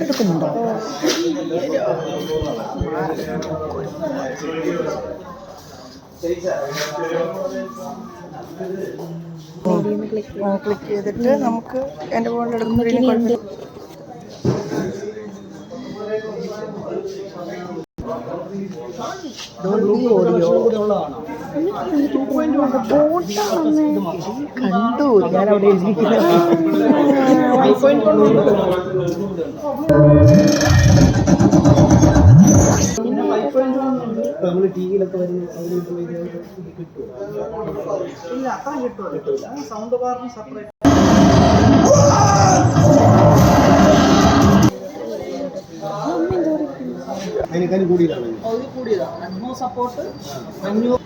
എടുക്കുന്നുണ്ടോ ക്ലിക്ക് ചെയ്തിട്ട് നമുക്ക് എന്റെ ഫോണിൽ എടുക്കുമ്പോഴേ കണ്ടു ഞാൻ അവിടെ നമ്മൾ ടി വിയിലൊക്കെ വരുന്ന അതിന് ഇല്ല അത്ര കിട്ടുമല്ലോ സൗണ്ട് ബാറിന് സെപ്പറേറ്റ് അതിനേക്കാളും കൂടിയതാണ്. സപ്പോർട്ട് അഞ്ഞൂറ്